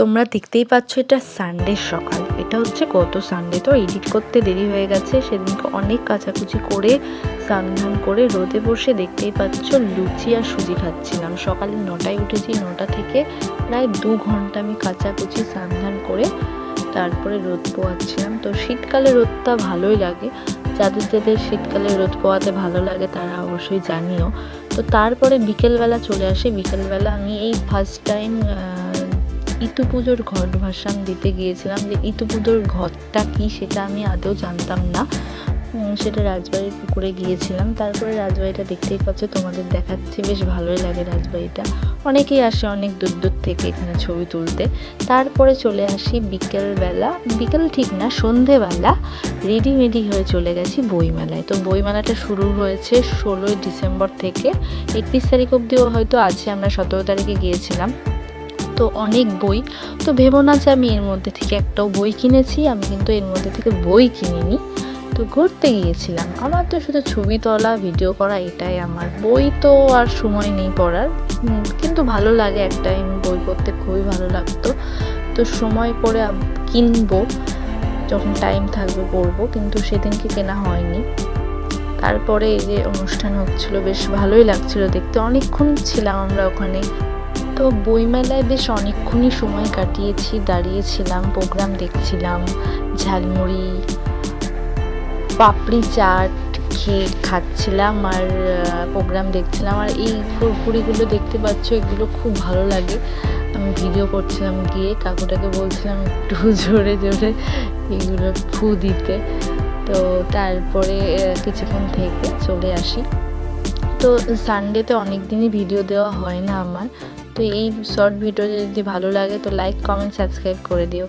তোমরা দেখতেই পাচ্ছ এটা সানডে সকাল। এটা হচ্ছে গত সানডে তো এডিট করতে দেরি হয়ে গেছে। সেদিনকে অনেক কাচাকুচি করে স্নান করে রোদে বসে দেখতেই পাচ্ছ লুচি আর সুজি খাচ্ছিলাম। সকালে নটায় উঠেছি, নটা থেকে প্রায় দু ঘণ্টা আমি কাচাকুচি স্নান করে তারপরে রোদ পোয়াচ্ছিলাম। তো শীতকালে রোদটা ভালোই লাগে। যাদের যাদের শীতকালে রোদ পোয়াতে ভালো লাগে তারা অবশ্যই জানিও। তো তারপরে বিকেলবেলা চলে আসে। বিকেলবেলা আমি এই ফার্স্ট টাইম ইতু পুজোর ঘট ভাসান দিতে গিয়েছিলাম যে ইতু পুজোর ঘটটা কি সেটা আমি আদৌ জানতাম না। সেটা রাজবাড়ির পুকুরে গিয়েছিলাম। তারপরে রাজবাড়িটা দেখতেই পাচ্ছ, তোমাদের দেখাচ্ছি। বেশ ভালোই লাগে রাজবাড়িটা। অনেকেই আসে অনেক দূর দূর থেকে এখানে ছবি তুলতে। তারপরে চলে আসি বিকেলবেলা। বিকেল ঠিক না, সন্ধেবেলা। রেডিমেডি হয়ে চলে গেছি বইমেলায়। তো বইমেলাটা শুরু হয়েছে ষোলোই ডিসেম্বর থেকে। একত্রিশ তারিখ অবধিও হয়তো আছে, আমরা সতেরো তারিখে গিয়েছিলাম। তো অনেক বই। তো ভেবো না যে আমি এর মধ্যে থেকে একটাও বই কিনেছি, আমি কিন্তু এর মধ্যে থেকে বই কিনিনি। তো ঘুরতে গিয়েছিলাম। আমার তো শুধু ছবি তোলা ভিডিও করা এটাই আমার। বই তো আর সময় নেই পড়ার। কিন্তু ভালো লাগে একটা টাইম বই পড়তে, খুবই ভালো লাগতো। তো সময় করে কিনবো, যখন টাইম থাকবে পড়ব, কিন্তু সেদিনকে কেনা হয়নি। তারপরে এই যে অনুষ্ঠান হচ্ছিল, বেশ ভালোই লাগছিল দেখতে। অনেকক্ষণ ছিলাম আমরা ওখানে। তো বইমেলায় বেশ অনেকক্ষণই সময় কাটিয়েছি, দাঁড়িয়েছিলাম প্রোগ্রাম দেখছিলাম, ঝালমুড়ি, পাপড়ি চাট খেয়ে খাচ্ছিলাম আর প্রোগ্রাম দেখছিলাম। আর এই ফুরফুরিগুলো দেখতে পাচ্ছ, এগুলো খুব ভালো লাগে। আমি ভিডিও করছিলাম গিয়ে, কাকুটাকে বলছিলাম একটু জোরে জোরে এগুলো ফু দিতে। তো তারপরে কিছুক্ষণ থেকে চলে আসি। তো সানডেতে অনেক দিনই ভিডিও দেওয়া হয় না আমার। তো এই শর্ট ভিডিও যদি ভালো লাগে তো লাইক কমেন্ট সাবস্ক্রাইব করে দিও।